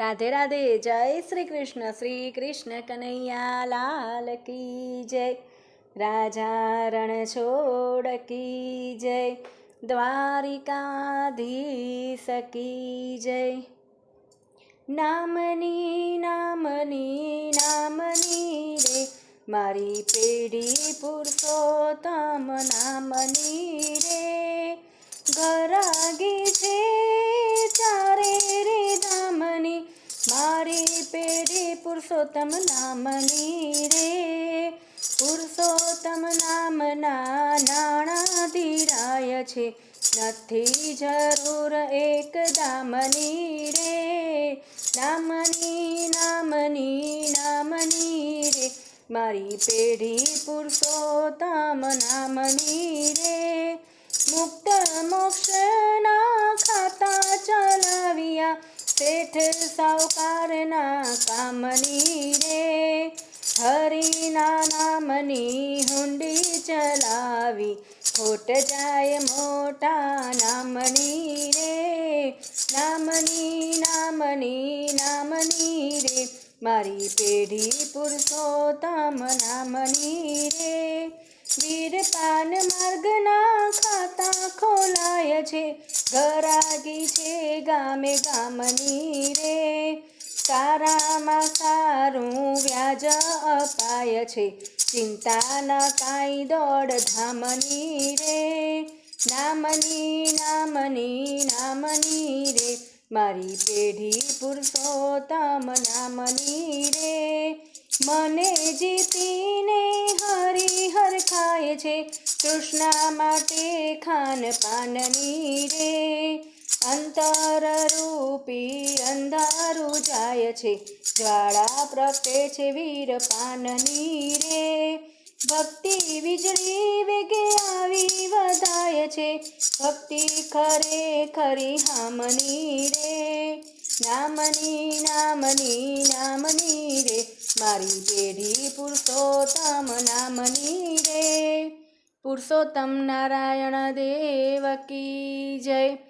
રાધે રાધે, જય શ્રી કૃષ્ણ શ્રી કૃષ્ણ કનૈયા, લાલ કી જય. રાજા રણ છોડ કી જય, દ્વારિકાધીશ કી જય. નામની નામની નામની રે, મારી પેઢી પુરુષોત્તમ નામની રે. ગરાગી પુરુષોત્તમ નામની રે પુરુષોત્તમ નામના નાણા ધીરાય છે નથી જરૂર એક દામની રે નામની નામની નામની રે મારી પેઢી પુરુષોત્તમ નામની રે મુક્ત મોક્ષના શેઠ સાવકારના કામની રે. હરિના નામની હુંડી ચલાવી, ખોટ જાય મોટા નામની રે. નામની નામની નામની રે. મારી પેઢી પુરુષોત્તમ નામની રે. વીરપાન માર્ગના ખાતા ખોલાય છે. ગરાગી છે ગામે ગામની રે. સારામાં સારું વ્યાજ અપાય છે. ચિંતા ન કાંઈ દોડ ધામની રે. નામની નામની નામની રે. મારી પેઢી પુરુષોત્તમ નામની રે. મને જીતીને હરિહર ખાય છે. કૃષ્ણ માટે ખાન પાનની રે. અંતર રૂપી અંધારું જાય છે, જ્વાળા પ્રગટે છે વીર પાનની રે. ભક્તિ વીજળી વેગે આવી વધાય છે, ભક્તિ ખરે ખરી હામની રે. નામની નામની નામની રે, મારી પેઢી પુરુષોત્તમ નામની રે. પુરુષોત્તમ નારાયણ દેવ કી જય.